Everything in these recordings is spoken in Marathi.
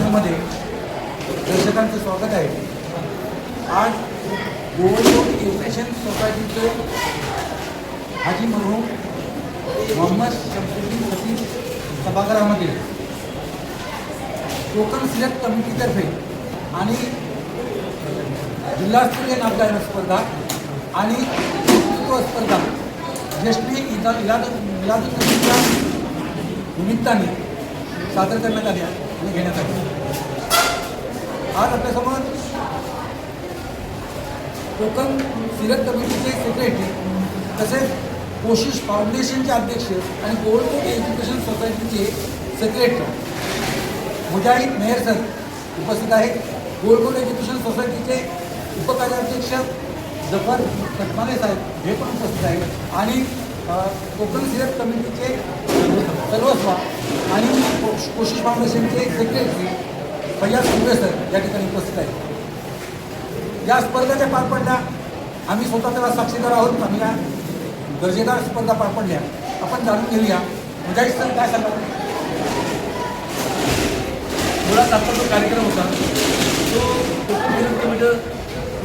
सभागृहामध्ये दर्शकांचं स्वागत आहे. आज गोवळकोट एज्युकेशन सोसायटीचे हाजी मरहूम मोहम्मद शमसुद्दीन खतीब सभागृहामध्ये कोकण सिलेक्ट कमिटीतर्फे आणि जिल्हास्तरीय नामगायन स्पर्धा आणि वक्तृत्व स्पर्धा ज्येष्ठी इला इलाद इलादुद्दीनच्या निमित्ताने सादर करण्यात आल्या घेण्यासाठी घेण्यात आल्या आज आपल्यासमोर कोकण सिरत कमिटीचे सेक्रेटरी तसेच कोशिश फाउंडेशनचे अध्यक्ष आणि गोल्डकोट एज्युकेशन सोसायटीचे सेक्रेटरी मुजाहिद मेहर सर उपस्थित आहेत. गोल्डकोट एज्युकेशन सोसायटीचे उपकार्याध्यक्ष जफर सटमाने साहेब हे पण उपस्थित आहेत. आणि कोकण सिरत कमिटीचे सर्वस्वा आणि को- कोशिश फाउंडेशनचे सेक्रेटरी फैयाज सुर्वे सर या ठिकाणी उपस्थित आहेत या स्पर्धा ज्या पार पडल्या आम्ही स्वतः त्याला साक्षीदार आहोत आम्ही या दर्जेदार स्पर्धा पार पडल्या. आपण जाणून घेऊया मुजाहिद सर काय सांगा मुळात आजचा जो कार्यक्रम होता तो कोकण म्हणजे फिल्म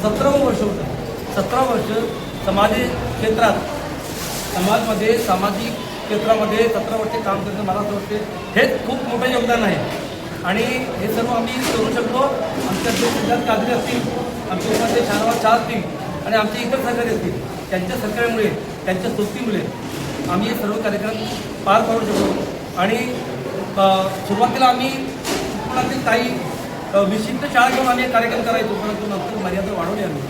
सतरावं वर्ष होतं. सतरा वर्ष समाधी क्षेत्रात समाजमध्ये सामाजिक क्षेत्रामध्ये सतरा वर्षे काम करणं मला असं वाटते. हेच खूप मोठं योगदान आहे. आणि हे सर्व आम्ही करू शकतो. आमच्या जे सिद्धार्थ कादरी असतील आमच्या उपाध्ये शाहनवाज शाह असतील आणि आमचे इतर सहकारी असतील त्यांच्या सहकार्यामुळे त्यांच्या सोबतीमुळे आम्ही हे सर्व कार्यक्रम पार पाडू शकतो. आणि सुरुवातीला आम्ही कोकणातील काही विशिष्ट शाळा घेऊन आम्ही कार्यक्रम करायचो परंतु नंतर मर्यादा वाढवली आम्ही.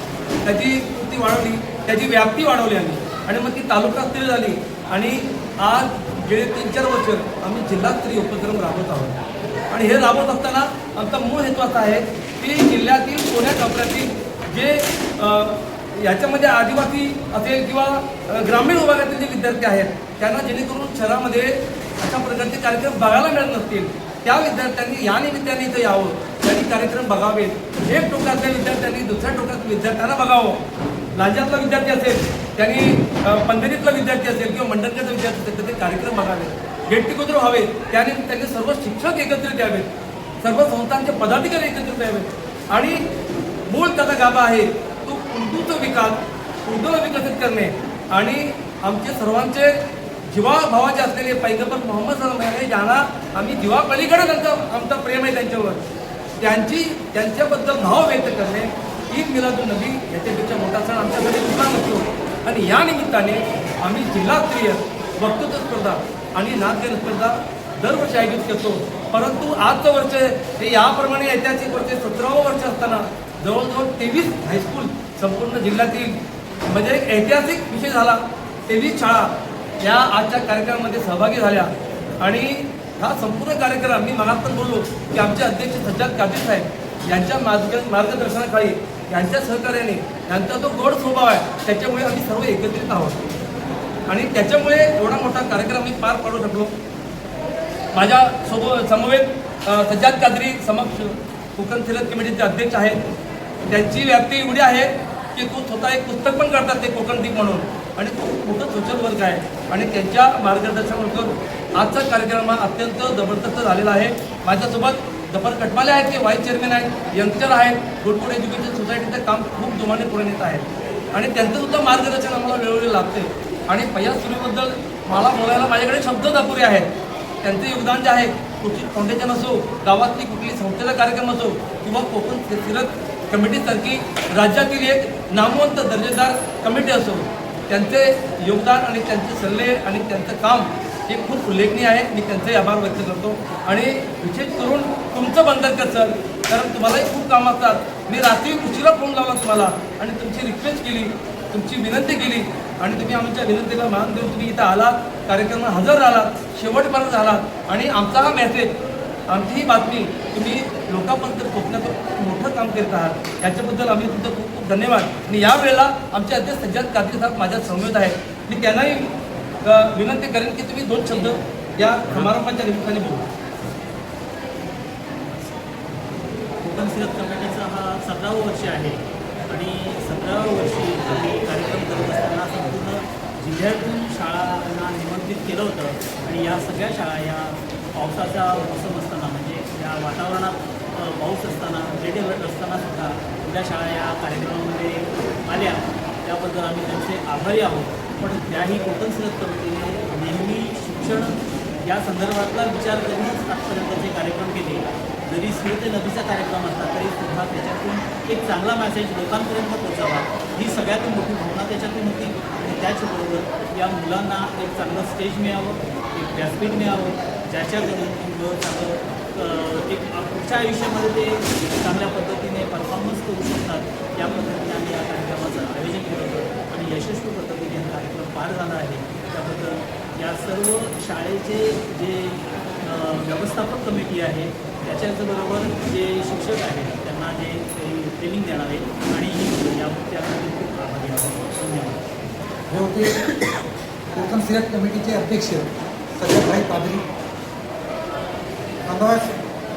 त्याची कृती वाढवली त्याची व्याप्ती वाढवली आम्ही. आणि मग ती तालुका स्थिर झाली. आणि आज गेले तीन चार वर्ष आम्ही जिल्हास्तरीय उपक्रम राबवत आहोत. आणि हे राबवत असताना आमचा मूळ हेतू असा आहे की जिल्ह्यातील कोण्या कोपऱ्यातील जे याच्यामध्ये आदिवासी असेल किंवा ग्रामीण विभागातील जे विद्यार्थी आहेत त्यांना जेणेकरून शहरामध्ये अशा प्रकारचे कार्यक्रम बघायला मिळत नसतील. त्या विद्यार्थ्यांनी या निमित्ताने इथं यावं त्यांनी कार्यक्रम बघावेत. एक टोकातल्या विद्यार्थ्यांनी दुसऱ्या टोकातल्या विद्यार्थ्यांना बघावं. राज्यातला विद्यार्थी असेल त्यांनी अ, पंढरीतला विद्यार्थी असेल किंवा मंडणकरचा विद्यार्थी असेल तर ते कार्यक्रम बघावेत. गेट टुगेदर व्हावेत. त्याने त्यांनी सर्व शिक्षक एकत्रित यावेत. सर्व संस्थांचे पदाधिकारी एकत्रित यावेत. आणि मूळ त्याचा गाभा आहे तो उर्दूचा विकास उर्दूला विकसित करणे. आणि आमचे सर्वांचे जीवाभावाचे असलेले पैगंबर मोहम्मद सलम आहे ज्यांना आम्ही जीवापलीकडे त्यांचं आमचं प्रेम आहे त्यांच्यावर. त्यांची त्यांच्याबद्दल भाव व्यक्त करणे ईद मिलादुल नबी याच्यापेक्षा मोठा सण आमच्याकडे दुसरा नसतो आणि या निमित्ताने आम्ही जिल्हास्तरीय वक्तृत्व स्पर्धा आणि नाचगान स्पर्धा दरवर्षी आयोजित करतो. परंतु आजचं वर्ष हे याप्रमाणे ऐतिहासिक वर्ष सतरावं वर्ष असताना जवळजवळ तेवीस हायस्कूल संपूर्ण जिल्ह्यातील म्हणजे एक ऐतिहासिक विषय झाला. तेवीस शाळा या आजच्या कार्यक्रमामध्ये सहभागी झाल्या. आणि हा संपूर्ण कार्यक्रम मी मनात पण बोललो की आमचे अध्यक्ष सज्जाद कादीर साहेब यांच्या मार्ग मार्गदर्शनाखाली यांच्या सहकार्याने यांचा जो गोड स्वभाव आहे त्याच्यामुळे आम्ही सर्व एकत्रित आहोत. आणि त्याच्यामुळे एवढा मोठा कार्यक्रम मी पार पाडू शकलो. माझ्या सोबत समवेत सज्जाद कादरी समक्ष कोकण सिरत कमिटीचे अध्यक्ष आहेत. त्यांची व्याप्ती एवढी आहे की तो स्वतः एक पुस्तक पण करतात ते कोकण दीप म्हणून. आणि तो मोठं सोशल वर्क आहे. आणि त्यांच्या मार्गदर्शनानुसार आजचा कार्यक्रम हा अत्यंत जबरदस्त झालेला आहे. माझ्यासोबत जफर कटमाले आहेत ते व्हाईस चेअरमॅन आहेत यंगस्टर आहेत गुडफूड एज्युकेशन सोसायटीचं काम खूप जोमाने पुढे नेत आहेत आणि त्यांचंसुद्धा मार्गदर्शन आम्हाला वेळोवेळी लागते आणि फैयाज सुरूबद्दल मला बोलायला माझ्याकडे शब्द अपुरे आहेत त्यांचं योगदान जे आहे कुठली फाउंडेशन असो गावातली कुठली संस्थेचा कार्यक्रम असो किंवा कोकण सिरत कमिटीसारखी राज्यातील एक नामवंत दर्जेदार कमिटी असो त्यांचे योगदान आणि त्यांचे सल्ले आणि त्यांचं काम हे खूप उल्लेखनीय आहे. मी त्यांचेही आभार व्यक्त करतो. आणि विशेष करून तुमचं बंधन कसं? कारण तुम्हालाही खूप काम असतात. मी रात्री उशिरा फोन लावला तुम्हाला आणि तुमची रिक्वेस्ट केली तुमची विनंती केली. आणि तुम्ही आमच्या विनंतीला मान देऊन तुम्ही इथं आलात. कार्यक्रमात हजर राहिलात. शेवटपर्यंत झालात आणि आमचा हा मेसेज आमची ही बातमी तुम्ही लोकांपर्यंत पोहोचण्याचं खूप मोठं काम करत आहात. याच्याबद्दल आम्ही तुमचं खूप खूप धन्यवाद. आणि यावेळेला आमचे अध्यक्ष सज्जाद कात्री साहेब माझ्या समवेत आहेत. मी त्यांनाही विनंती करेन की तुम्ही दोन शब्द या समारंभाच्या निमित्ताने बोलू. कोकण सिरत कमिटीचा हा सतरावं वर्ष आहे आणि सतराव्या वर्षी आम्ही कार्यक्रम करत असताना संपूर्ण जिल्ह्यातून शाळांना निमंत्रित केलं होतं आणि या सगळ्या शाळा या पावसाचा मोसम असताना म्हणजे या वातावरणात पाऊस असताना रेड अलर्ट असताना सुद्धा आपल्या शाळा या कार्यक्रमामध्ये आल्या. त्याबद्दल आम्ही त्यांचे आभारी आहोत. पण त्याही कोकण सिरत कमिटीने नेहमी शिक्षण या संदर्भातला विचार करूनच आजपर्यंतचे कार्यक्रम केले. जरी सूर्य ते नदीचा कार्यक्रम असला तरी सुद्धा त्याच्यातून एक चांगला मॅसेज लोकांपर्यंत पोहोचावा. ही सगळ्यात मोठी भावना त्याच्यातून होती. आणि त्याचबरोबर या मुलांना एक चांगलं स्टेज मिळावं एक व्यासपीठ मिळावं ज्याच्याकडून मुलं चांगलं एक पुढच्या आयुष्यामध्ये ते चांगल्या पद्धतीने परफॉर्मन्स करू शकतात या पद्धतीने आम्ही या कार्यक्रमाचं आयोजन केलं होतं. आणि यशस्वी पद्धतीने पार झाला आहे. त्याबद्दल या सर्व शाळेचे जे व्यवस्थापक कमिटी आहे त्याच्याचबरोबर जे शिक्षक आहेत त्यांना जे ट्रेनिंग देणार आहे आणि ही खूप आभारी धन्यवाद. हे होते कोकण सिरत कमिटीचे अध्यक्ष सगळ्याभाई पादरी. बांधवास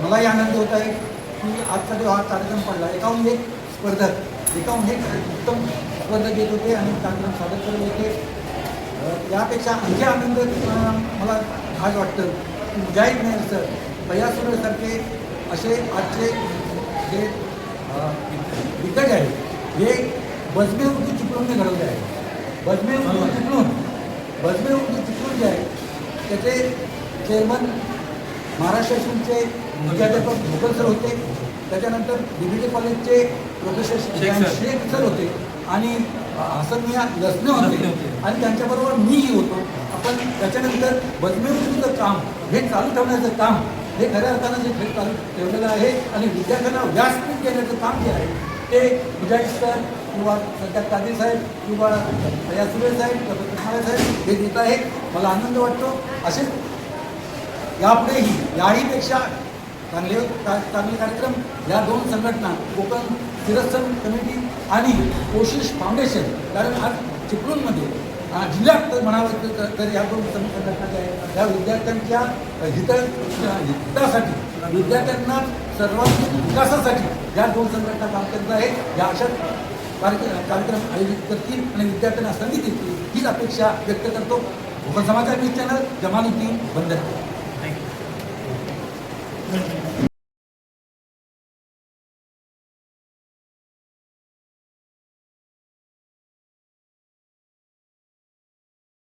मलाही आनंद होत आहे की आजचा जो हा कार्यक्रम पडला एकाहून एक स्पर्धक एकाहून एक उत्तम स्पर्धक येत होते आणि कार्यक्रम सादर करत होते. यापेक्षा आणखी आनंद मला आज वाटतं. मुजाहिद मेहर सर. बयासुरेसारखे असे आजचे जे दिग्गज आहेत हे बजमे उर्दू चिपळूणने घडवले आहे. बजमे उर्दू चिपळूण बजमे उर्दू चिपळूण जे आहे त्याचे चेअरमन महाराष्ट्र शासनचे मुख्याध्यापक भोगल सर होते. त्याच्यानंतर बीबीडी कॉलेजचे professor Shaikh sir. Shaikh sir होते. आणि हसन मिया लसने लसने होते. आणि त्यांच्याबरोबर मीही होतो. आपण त्याच्यानंतर बदमेवृत्तीचं काम हे चालू ठेवण्याचं काम हे खऱ्या अर्थानं जे हे चालू ठेवलेलं आहे आणि विद्यार्थ्यांना व्यासपीठ देण्याचं काम जे आहे ते मुजाहिद सर किंवा सध्या कादरी साहेब किंवा या सुरे साहेब किंवा कृष्णाळे साहेब हे देत आहे मला आनंद वाटतो. असेच यापुढेही याहीपेक्षा चांगले चांगले कार्यक्रम या दोन संघटना कोकण सिरस्थन कमिटी आणि कोशिश फाउंडेशन कारण आज चिपळूणमध्ये जिल्ह्यात तर म्हणावं तर- तर- या दोन संघटना ज्या आहेत विद्यार्थ्यांच्या हित हितासाठी विद्यार्थ्यांना सर्वांगीण विकासासाठी या दोन संघटना काम करत आहेत. या अशा कार्यक्रम कार्यक्रम आयोजित करतील आणि विद्यार्थ्यांना संधी देतील हीच अपेक्षा व्यक्त करतो. कोकण समाचार न्यूज चॅनल जमानुद्दीन करतो Thank you.